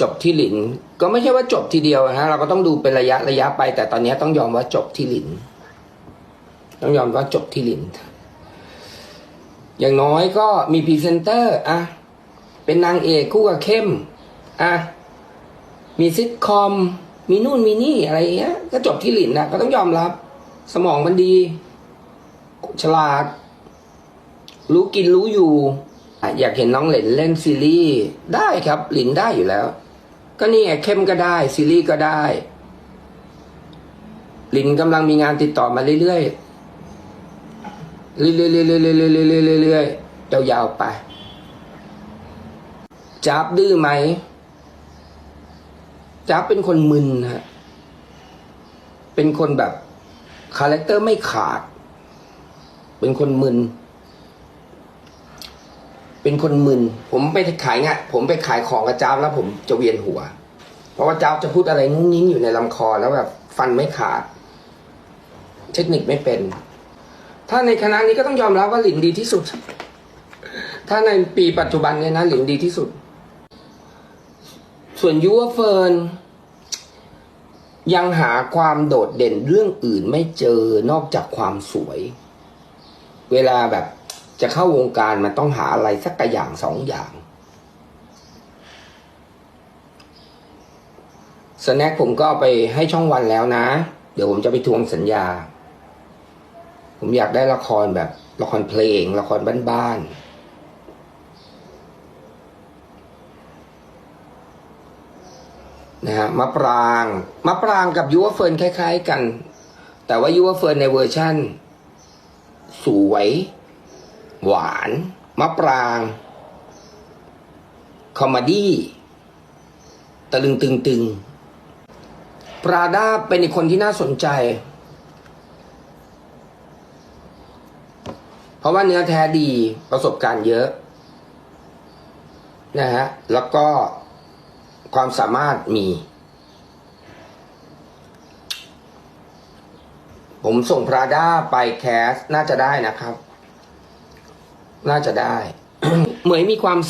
จบที่หลิน ก็ไม่ใช่ว่าจบทีเดียวนะฮะเราก็ต้องดูเป็นระยะระยะไป แต่ตอนนี้ต้องยอมว่าจบที่หลิน ต้องยอมว่าจบที่หลิน อย่างน้อยก็มีพรีเซนเตอร์อะเป็นนางเอกคู่กับเข้มอะมีซิทคอม มีนู่นมีนี่อะไรเงี้ย ก็จบที่หลินนะก็ต้องยอมรับ สมองมันดี ฉลาด รู้กินรู้อยู่ อยากเห็นน้องเหลนเล่นซีรีส์ได้ครับ หลินได้อยู่แล้ว ก็นี่ไงเข้มก็ได้ ซีรีส์ก็ได้ หลินกำลังมีงานติดต่อมาเรื่อยเรื่อยๆเรื่อยๆเรื่อยๆเรื่อยๆเรื่อยๆยาวๆไปจับดื้อไหมจับเป็นคนมึนฮะเป็นคนแบบคาแรคเตอร์ไม่ขาด เป็นคนมึน เป็นคนมึน ผมไปขายงะผมไปขายของกับจ้าบแล้วผมจะเวียนหัว เพราะว่าจ้าจะพูดอะไรงุ้งนิ้งอยู่ในลำคอแล้วแบบฟันไม่ขาด เทคนิคไม่เป็น ถ้าในคณะนี้ก็ต้องยอมรับว่าหลินดีที่สุด ถ้าในปีปัจจุบันเนี่ยนะหลินดีที่สุด ส่วนยูเฟิร์นยังหาความโดดเด่นเรื่องอื่นไม่เจอนอกจากความสวย เวลาแบบ จะเข้าวงการมันต้องหาอะไรสักอย่างสองอย่างสแน็คผมก็เอาไปให้ช่องวันแล้วนะ เดี๋ยวผมจะไปทวงสัญญา ผมอยากได้ละครแบบละครเพลง ละครบ้านๆนะฮะมะปรางมะปรางกับยูวเฟิร์นคล้าย ๆ กัน แต่ว่ายูวเฟิร์นในเวอร์ชั่น สวย หวาน มะปรางคอมดี้ตะลึงตึงตึงปราดาเป็นอีกคนที่น่าสนใจ เพราะว่าเนื้อแท้ดีประสบการณ์เยอะนะฮะแล้วก็ความสามารถมี ผมส่งพราด้าไปแคส น่าจะได้นะครับ น่าจะได้ เหมยมีความ